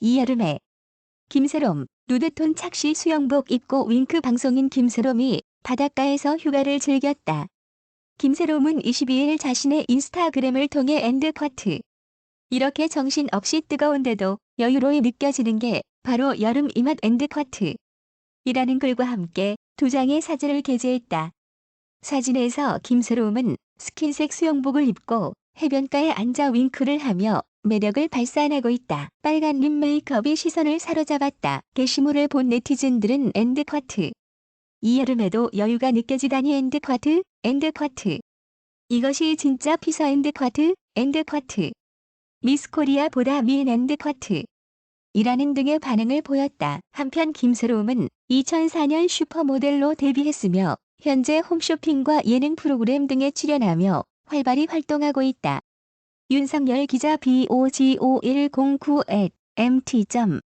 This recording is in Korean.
이 여름에 김세롬 누드톤 착시 수영복 입고 윙크 방송인 김세롬이 바닷가에서 휴가를 즐겼다. 김세롬은 22일 자신의 인스타그램을 통해 엔드 쿼트 이렇게 정신없이 뜨거운데도 여유로이 느껴지는 게 바로 여름 이맛 엔드 쿼트 이라는 글과 함께 두 장의 사진을 게재했다. 사진에서 김세롬은 스킨색 수영복을 입고 해변가에 앉아 윙크를 하며 매력을 발산하고 있다. 빨간 립 메이크업이 시선을 사로잡았다. 게시물을 본 네티즌들은 엔드쿼트. 이 여름에도 여유가 느껴지다니 엔드쿼트, 엔드쿼트. 이것이 진짜 피서 엔드쿼트, 엔드쿼트. 미스코리아보다 미인 엔드쿼트. 이라는 등의 반응을 보였다. 한편 김세롬은 2004년 슈퍼모델로 데뷔했으며 현재 홈쇼핑과 예능 프로그램 등에 출연하며 활발히 활동하고 있다. 윤석열 기자 BOGO1095 mt.co.kr